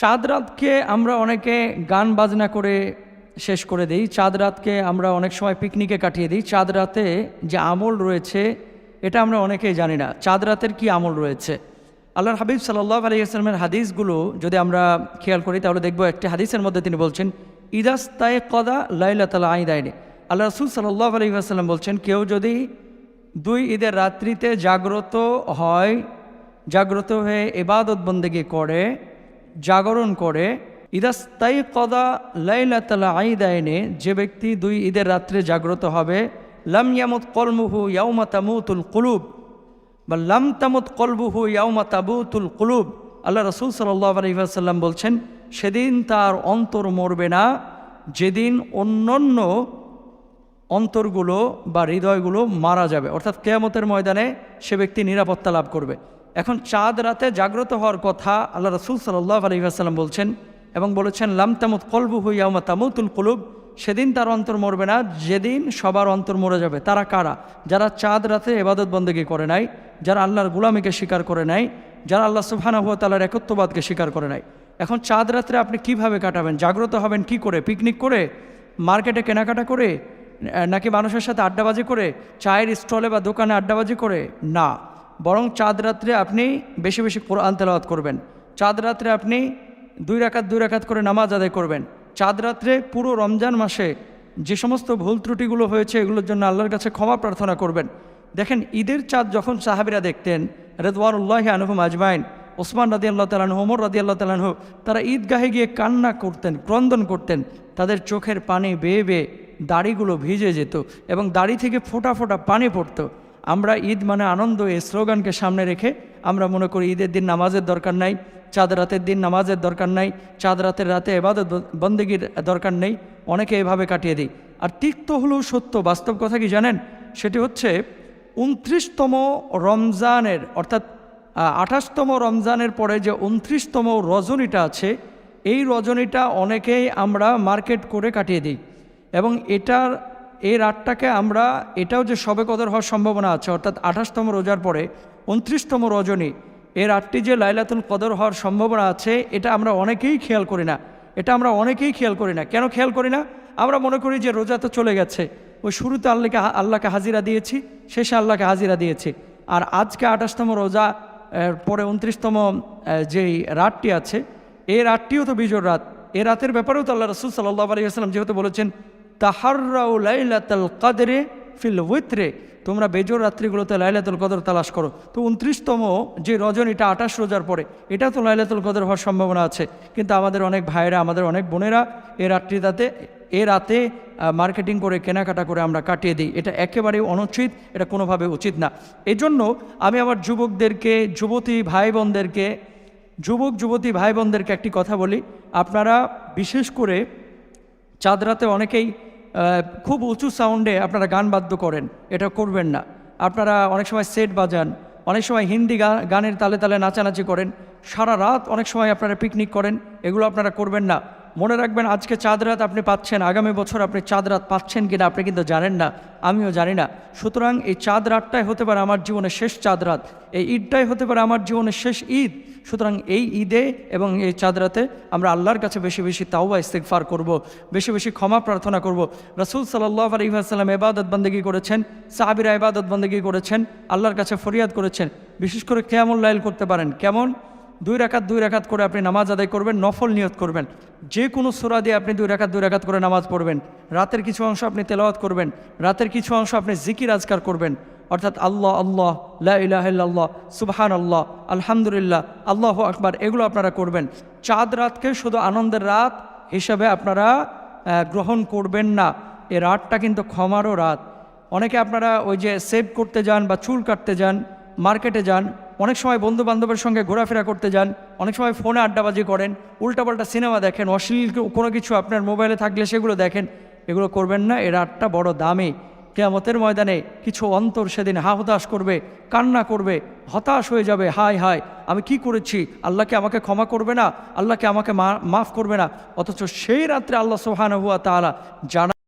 চাঁদ রাতকে আমরা অনেকে গান বাজনা করে শেষ করে দিই। চাঁদ রাতকে আমরা অনেক সময় পিকনিকে কাটিয়ে দিই। চাঁদ রাতে যে আমল রয়েছে, এটা আমরা অনেকেই জানি না। চাঁদ রাতের কি আমল রয়েছে? আল্লাহর হাবিব সাল্লাহ আলাইসলামের হাদিসগুলো যদি আমরা খেয়াল করি, তাহলে দেখব একটি হাদিসের মধ্যে তিনি বলছেন, ইদাস কদা লাইলা তালা আইদাইনে। আল্লাহ রসুল সাল্লাহ আলহিহাস্লাম বলছেন, কেউ যদি দুই ঈদের রাত্রিতে জাগ্রত হয়, জাগ্রত হয়ে এবাদত বন্দেগী করে জাগরণ করে ইদাস্তাই কদা লাইলাতালা আইনে যে ব্যক্তি দুই ঈদের রাত্রে জাগ্রত হবে, লাম ইয়ামত কলমুহু ইয়াউমা তামুতুল কুলুব, বা লাম তামুত কলবুহু ইয়াউমা তাবুতুল কুলুব। আল্লাহ রসুল সাল্লাহ আলহিহাসাল্লাম বলছেন, সেদিন তার অন্তর মরবে না, যেদিন অন্যান্য অন্তরগুলো বা হৃদয়গুলো মারা যাবে। অর্থাৎ কেয়ামতের ময়দানে সে ব্যক্তি নিরাপত্তা লাভ করবে। এখন চাঁদ রাতে জাগ্রত হওয়ার কথা আল্লাহ রসুল সাল্লাহ আলহিহাসাল্লাম বলছেন এবং বলেছেন, লাম তামুত কলবু হুইয়ামা তামুতুল কুলুব। সেদিন তার অন্তর মরবে না, যেদিন সবার অন্তর মরে যাবে। তারা কারা? যারা চাঁদ রাতে এবাদত বন্দী করে নাই, যারা আল্লাহর গুলামীকে স্বীকার করে নাই, যারা আল্লাহ সুবহানা হুয়া তালার একত্ববাদকে স্বীকার করে নাই। এখন চাঁদ রাত্রে আপনি কীভাবে কাটাবেন? জাগ্রত হবেন কি করে? পিকনিক করে? মার্কেটে কেনাকাটা করে? নাকি মানুষের সাথে আড্ডাবাজি করে, চায়ের স্টলে বা দোকানে আড্ডাবাজি করে? না। বরং চাঁদ রাত্রে আপনি বেশি বেশি কোরআন তেলাওয়াত করবেন। চাঁদ রাত্রে আপনি দুই রাকাত দুই রাকাত করে নামাজ আদায় করবেন। চাঁদ রাত্রে পুরো রমজান মাসে যে সমস্ত ভুল ত্রুটিগুলো হয়েছে, এগুলোর জন্য আল্লাহর কাছে ক্ষমা প্রার্থনা করবেন। দেখেন, ঈদের চাঁদ যখন সাহাবিরা দেখতেন, রেদওয়ানুল্লাহ আনহুম আজমাইন, ওসমান রাদি আল্লাহ তালাহ ওমর রাদি আল্লাহ তালাহ তারা ঈদগাহে গিয়ে কান্না করতেন, ক্রন্দন করতেন। তাদের চোখের পানি বেয়ে বেয়ে দাড়িগুলো ভিজে যেত এবং দাড়ি থেকে ফোটা ফোটা পানি পড়তো। আমরা ঈদ মানে আনন্দ, এই স্লোগানকে সামনে রেখে আমরা মনে করি ঈদের দিন নামাজের দরকার নাই, চাঁদ রাতের দিন নামাজের দরকার নাই, চাঁদ রাতের রাতে এবাদত বন্দেগীর দরকার নেই, অনেকে এভাবে কাটিয়ে দিই আর তিক্ত হলেও সত্য, বাস্তব কথা কি জানেন? সেটি হচ্ছে উনত্রিশতম রমজানের, অর্থাৎ আঠাশতম রমজানের পরে যে উনত্রিশতম রজনীটা আছে, এই রজনীটা অনেকেই আমরা মার্কেট করে কাটিয়ে দিই। এবং এটার, এই রাতটাকে আমরা, এটাও যে সবে কদর হওয়ার সম্ভাবনা আছে, অর্থাৎ আঠাশতম রোজার পরে, উনত্রিশতম রজনী, এই রাতটি যে লাইলাতুল কদর হওয়ার সম্ভাবনা আছে, এটা আমরা অনেকেই খেয়াল করি না। এটা আমরা অনেকেই খেয়াল করি না। কেন খেয়াল করি না? আমরা মনে করি যে রোজা তো চলে গেছে। ওই শুরুতে আল্লাহকে আল্লাহকে হাজিরা দিয়েছি, শেষে আল্লাহকে হাজিরা দিয়েছি। আর আজকে আঠাশতম রোজা পরে উনত্রিশতম যেই রাতটি আছে, এই রাতটিও তো বিজোর রাত। এ রাতের ব্যাপারেও তো আল্লাহ রসুল সাল্লাহ আলী আসসালাম যেহেতু বলেছেন তাহার্রাউ লাইলাতাল কাদরে ফিল উইথরে তোমরা বেজোর রাত্রিগুলোতে লাইলাতুল কদর তালাশ করো। তো উনত্রিশতম যে রজনীটা আঠাশ রোজার পরে, এটা তো লাইলাতুল কদর হওয়ার সম্ভাবনা আছে। কিন্তু আমাদের অনেক ভাইয়েরা, আমাদের অনেক বোনেরা এ রাত্রিটাতে, এ রাতে মার্কেটিং করে, কেনাকাটা করে আমরা কাটিয়ে দিই। এটা একেবারেই অনুচিত, এটা কোনোভাবে উচিত না। এজন্য আমি আমার যুবকদেরকে, যুবতী ভাই বোনদেরকে যুবক, যুবতী ভাই বোনদেরকে একটি কথা বলি। আপনারা বিশেষ করে চাঁদ রাতে অনেকেই খুব উঁচু সাউন্ডে আপনারা গান বাদ্য করেন, এটা করবেন না। আপনারা অনেক সময় সেট বাজান, অনেক সময় হিন্দি গানের তালে তালে নাচানাচি করেন, সারা রাত অনেক সময় আপনারা পিকনিক করেন, এগুলো আপনারা করবেন না। মনে রাখবেন, আজকে চাঁদ রাত আপনি পাচ্ছেন, আগামী বছর আপনি চাঁদ রাত পাচ্ছেন কিনা আপনি কিন্তু জানেন না, আমিও জানি না। সুতরাং এই চাঁদ রাতটাই হতে পারে আমার জীবনের শেষ চাঁদ রাত, এই ঈদটাই হতে পারে আমার জীবনের শেষ ঈদ। সুতরাং এই ঈদে এবং এই চাঁদ রাতে আমরা আল্লাহর কাছে বেশি বেশি তাওবা ইস্তেকফার করব, বেশি বেশি ক্ষমা প্রার্থনা করব। রসুল সাল্লাহ আলহিহাসাল্লাম এবাদত বন্দেগী করেছেন, সাহাবিরা এবাদত বন্দেগী করেছেন, আল্লাহর কাছে ফরিয়াদ করেছেন। বিশেষ করে কেমন লাইল করতে পারেন। কেমন? দুই রাকাত দুই রাকাত করে আপনি নামাজ আদায় করবেন, নফল নিয়ত করবেন। যে কোনো সোরা দিয়ে আপনি দুই রাকাত দুই রাকাত করে নামাজ পড়বেন। রাতের কিছু অংশ আপনি তেলাওয়াত করবেন, রাতের কিছু অংশ আপনি জিকির আজকার করবেন। অর্থাৎ আল্লাহ আল্লাহ লাহ সুবহান আল্লাহ আলহামদুলিল্লাহ, আল্লাহ আকবার, এগুলো আপনারা করবেন। চাঁদ রাতকে শুধু আনন্দের রাত হিসাবে আপনারা গ্রহণ করবেন না। এ রাতটা কিন্তু ক্ষমারও রাত। অনেকে আপনারা ওই যে সেভ করতে যান বা চুল কাটতে যান, মার্কেটে যান অনেক সময় বন্ধু বান্ধবের সঙ্গে ঘোরাফেরা করতে যান, অনেক সময় ফোনে আড্ডাবাজি করেন, উল্টাপাল্টা সিনেমা দেখেন, অশ্লীল কোনো কিছু আপনার মোবাইলে থাকলে সেগুলো দেখেন, এগুলো করবেন না, এর আটটা বড় দামি। কেয়ামতের ময়দানে কিছু অন্তর সেদিন হা হতাশ করবে, কান্না করবে, হতাশ হয়ে যাবে হাই হায়, আমি কি করেছি? আল্লাহকে আমাকে ক্ষমা করবে না? আল্লাহকে আমাকে মাফ করবে না? অথচ সেই রাত্রে আল্লাহ সোহান হুয়া তালা জানা